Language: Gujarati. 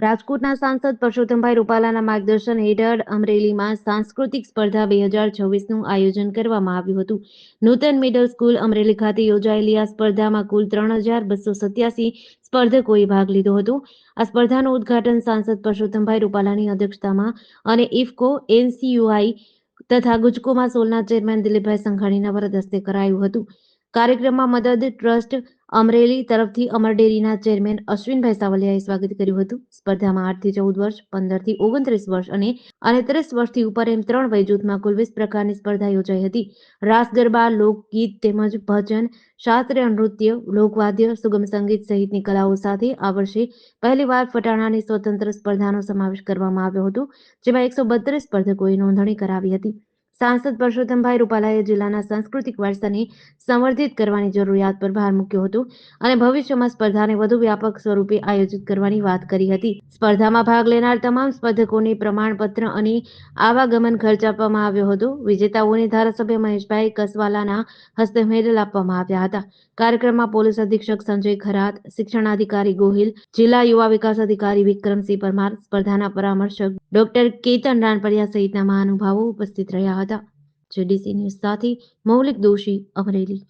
રાજકોટના સાંસદ પરસોત્તમભાઈ રૂપાલાના માર્ગદર્શન હેઠળ અમરેલીમાં સાંસ્કૃતિક સ્પર્ધા બે હજાર છવ્વીસનું આયોજન કરવામાં આવ્યું હતું. નૂતન મિડલ સ્કૂલ અમરેલી ખાતે યોજાયેલી આ સ્પર્ધામાં કુલ ત્રણ હજાર બસો સત્યાસી સ્પર્ધકોએ ભાગ લીધો હતો. આ સ્પર્ધાનું ઉદ્ઘાટન સાંસદ પરસોત્તમભાઈ રૂપાલાની અધ્યક્ષતામાં અને ઇફકો, એનસીયુઆઈ તથા ગુજકોમાં સોલના ચેરમેન દિલીપભાઈ સંઘાણીના વરદ હસ્તે કરાયું હતું. કાર્યક્રમમાં મદદ ટ્રસ્ટ અમરેલી તરફથી અમર ડેરીના ચેરમેન અશ્વિનભાઈ સાવલિયાએ સ્વાગત કર્યું હતું. સ્પર્ધામાં આઠથી ચૌદ વર્ષ પંદરથી ઓગણત્રીસ વર્ષ અને અડત્રીસ વર્ષથી ઉપર એમ ત્રણ વય જૂથમાં કુલ વીસ પ્રકારની સ્પર્ધા યોજાઈ હતી. રાસ, ગરબા, લોકગીત તેમજ ભજન, શાસ્ત્રીય નૃત્ય, લોકવાદ્ય, સુગમ સંગીત સહિતની કલાઓ સાથે આ વર્ષે પહેલીવાર ફટાણાની સ્વતંત્ર સ્પર્ધાનો સમાવેશ કરવામાં આવ્યો હતો, જેમાં એકસો બત્રીસ સ્પર્ધકોએ નોંધણી કરાવી હતી. સાંસદ પરસોત્તમભાઈ રૂપાલાએ જિલ્લાના સાંસ્કૃતિક વારસાને સંવર્ધિત કરવાની જરૂરિયાત પર ભાર મૂક્યો હતો અને ભવિષ્યમાં સ્પર્ધાને વધુ વ્યાપક સ્વરૂપે આયોજિત કરવાની વાત કરી હતી. સ્પર્ધામાં ભાગ લેનાર તમામ સ્પર્ધકોને પ્રમાણપત્ર અને આવાગમન ખર્ચ આપવામાં આવ્યો હતો. વિજેતાઓને ધારાસભ્ય મહેશભાઈ કસવાલાના હસ્તે મેડલ આપવામાં આવ્યા હતા. કાર્યક્રમમાં પોલીસ અધિક્ષક સંજય ખરાત, શિક્ષણાધિકારી ગોહિલ, જિલ્લા યુવા વિકાસ અધિકારી વિક્રમસિંહ પરમાર, સ્પર્ધાના પરામર્શક ડોક્ટર કેતન રાણપડિયા સહિતના મહાનુભાવો ઉપસ્થિત રહ્યા હતા. જેડીસી ન્યૂઝ સાથે મૌલિક દોશી અમરેલી.